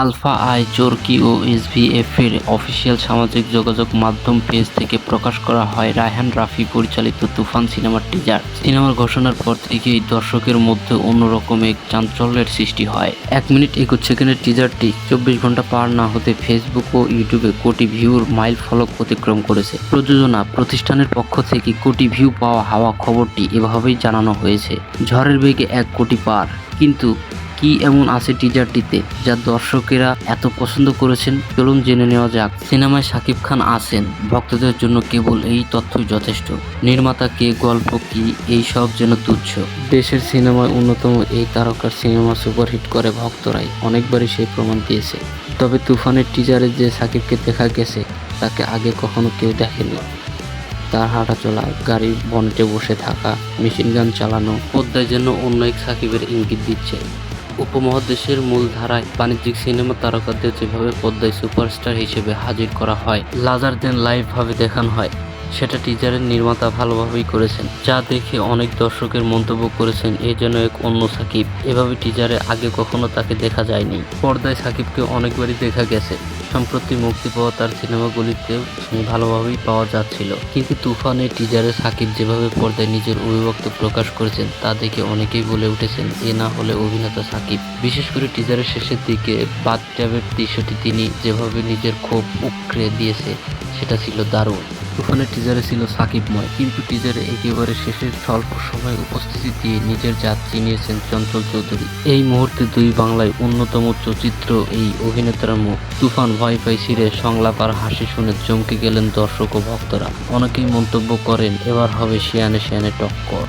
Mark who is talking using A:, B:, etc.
A: Alpha I Chorki ও SVF এর official সামাজিক যোগাযোগ মাধ্যম পেজ থেকে প্রকাশ করা হয় রায়হান রাফি পরিচালিত তুফান সিনেমার টিজার সিনেমার ঘোষণার পর থেকেই দর্শকের মধ্যে অন্যরকম এক চাঞ্চল্যের সৃষ্টি হয়। এক মিনিট একুশ সেকেন্ডের টিজারটি চব্বিশ ঘণ্টা পার না হতে ফেসবুক ও ইউটিউবে কোটি ভিউর মাইল ফলক অতিক্রম করেছে। প্রযোজনা প্রতিষ্ঠানের পক্ষ থেকে কোটি ভিউ পাওয়া হাওয়া খবরটি এভাবেই জানানো হয়েছে, ঝড়ের বেগে এক কোটি পার। কিন্তু কি এমন আছে টিজারটিতে যা দর্শকেরা এত পছন্দ করেছেন? চলুন জেনে নেওয়া যাক। সিনেমায় শাকিব খান আছেন। ভক্তদের জন্য কেবল এই তথ্যই যথেষ্ট। নির্মাতা কে, গল্প কি, এই সব যেন তুচ্ছ। দেশের সিনেমায় অন্যতম এই তারকার সিনেমা সুপারহিট করে ভক্তরাই। অনেকবারই সেই প্রমাণ দিয়েছে। তবে তুফানের টিজারে যে সাকিবকে দেখা গেছে, তাকে আগে কখনো কেউ দেখেনি। তার হাঁটা চলা গাড়ির বনেটে বসে থাকা মেশিন গান চালানো, পদ্মায় যেন অন্য এক সাকিবের ইঙ্গিত দিচ্ছে। উপমহাদেশের মূলধারায় বাণিজ্যিক সিনেমা তারকাদের যেভাবে পদ্মায় সুপারস্টার হিসেবে হাজির করা হয় লাজার দেন লাইভ ভাবে দেখানো হয়। সেটা টিজারের নির্মাতা ভালোভাবেই করেছেন, যা দেখে অনেক দর্শকের মন্তব্য করেছেন এ যেন এক অন্য সাকিব। এভাবে টিজারে আগে কখনো তাকে দেখা যায়নি। পর্দায় সাকিবকে অনেকবারই দেখা গেছে। সম্প্রতি মুক্তি পাওয়া তার সিনেমাগুলিতেও ভালোভাবেই পাওয়া যাচ্ছিল। কিন্তু তুফানে টিজারে সাকিব যেভাবে পর্দায় নিজের অভিভক্ত প্রকাশ করেছেন, তা দেখে অনেকেই বলে উঠেছেন, এ না হলে অভিনেতা সাকিব। বিশেষ করে টিজারের শেষের দিকে বাথট্যাবের দৃশ্যটি তিনি যেভাবে নিজের ক্ষোভ উকড়ে দিয়েছে, সেটা ছিল দারুণ। তুফানের টিজারে ছিল সাকিবময় কিন্তু টিজারে একেবারে শেষের স্বল্প সময় উপস্থিতি দিয়ে নিজের জাত চিনিয়েছেন চঞ্চল চৌধুরী। এই মুহূর্তে দুই বাংলায় অন্যতম চলচ্চিত্র এই অভিনেতার মুখ। তুফান ভয় পাই সিরে সংলাপ আর হাসি শুনে চমকে গেলেন দর্শক ও ভক্তরা। অনেকেই মন্তব্য করেন, এবার হবে শিয়ানে শিয়ানে টক্কর।